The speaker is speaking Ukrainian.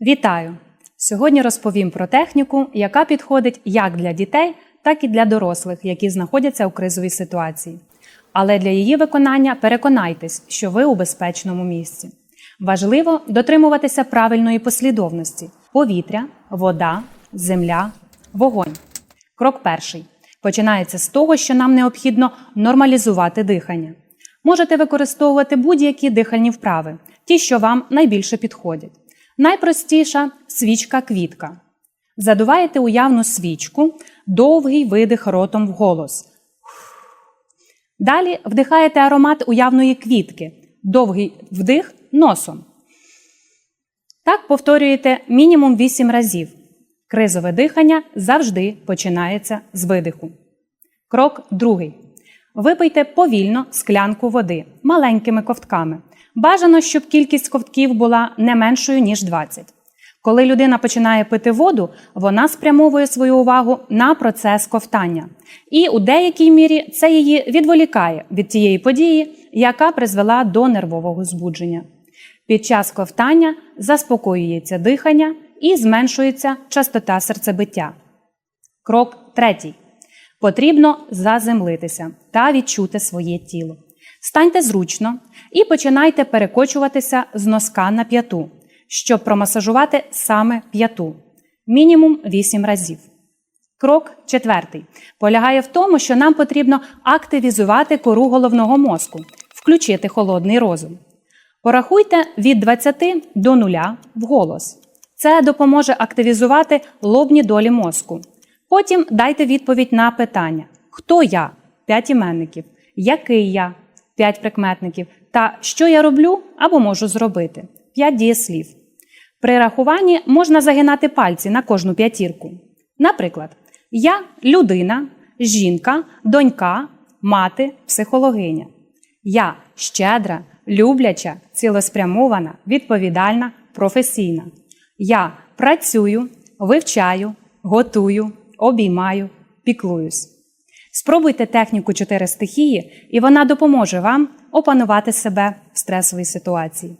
Вітаю! Сьогодні розповім про техніку, яка підходить як для дітей, так і для дорослих, які знаходяться у кризовій ситуації. Але для її виконання переконайтесь, що ви у безпечному місці. Важливо дотримуватися правильної послідовності: повітря, вода, земля, вогонь. Крок перший починається з того, що нам необхідно нормалізувати дихання. Можете використовувати будь-які дихальні вправи, ті, що вам найбільше підходять. Найпростіша свічка квітка. Задуваєте уявну свічку, довгий видих ротом вголос. Далі вдихаєте аромат уявної квітки, довгий вдих носом. Так повторюєте мінімум 8 разів. Кризове дихання завжди починається з видиху. Крок другий. Випийте повільно склянку води маленькими ковтками. Бажано, щоб кількість ковтків була не меншою, ніж 20. Коли людина починає пити воду, вона спрямовує свою увагу на процес ковтання. І у деякій мірі це її відволікає від тієї події, яка призвела до нервового збудження. Під час ковтання заспокоюється дихання і зменшується частота серцебиття. Крок третій. Потрібно заземлитися та відчути своє тіло. Станьте зручно і починайте перекочуватися з носка на п'яту, щоб промасажувати саме п'яту. Мінімум 8 разів. Крок четвертий полягає в тому, що нам потрібно активізувати кору головного мозку, включити холодний розум. Порахуйте від 20 до 0 вголос. Це допоможе активізувати лобні долі мозку. Потім дайте відповідь на питання: Хто я? 5 іменників, який я 5 прикметників, та що я роблю або можу зробити 5 дієслів. При рахуванні можна загинати пальці на кожну п'ятірку. Наприклад, я людина, жінка, донька, мати, психологиня. Я щедра, любляча, цілеспрямована, відповідальна, професійна. Я працюю, вивчаю, готую, обіймаю, піклуюсь. Спробуйте техніку чотири стихії, і вона допоможе вам опанувати себе в стресовій ситуації.